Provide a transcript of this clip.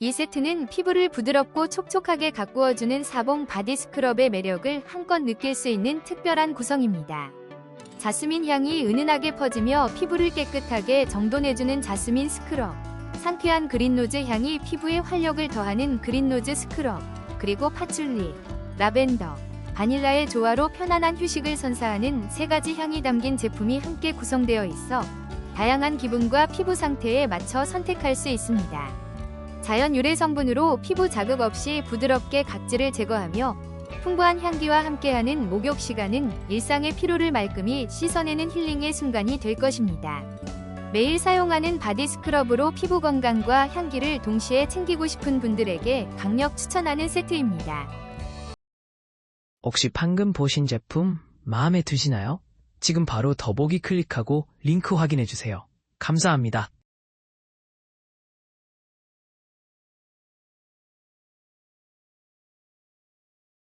이 세트는 피부를 부드럽고 촉촉하게 가꾸어주는 사봉 바디 스크럽의 매력을 한껏 느낄 수 있는 특별한 구성입니다. 자스민 향이 은은하게 퍼지며 피부를 깨끗하게 정돈해주는 자스민 스크럽. 상쾌한 그린로즈 향이 피부에 활력을 더하는 그린로즈 스크럽. 그리고 파출리, 라벤더, 바닐라의 조화로 편안한 휴식을 선사하는 세 가지 향이 담긴 제품이 함께 구성되어 있어 다양한 기분과 피부 상태에 맞춰 선택할 수 있습니다. 자연 유래 성분으로 피부 자극 없이 부드럽게 각질을 제거하며 풍부한 향기와 함께하는 목욕 시간은 일상의 피로를 말끔히 씻어내는 힐링의 순간이 될 것입니다. 매일 사용하는 바디 스크럽으로 피부 건강과 향기를 동시에 챙기고 싶은 분들에게 강력 추천하는 세트입니다. 혹시 방금 보신 제품 마음에 드시나요? 지금 바로 더보기 클릭하고 링크 확인해주세요. 감사합니다.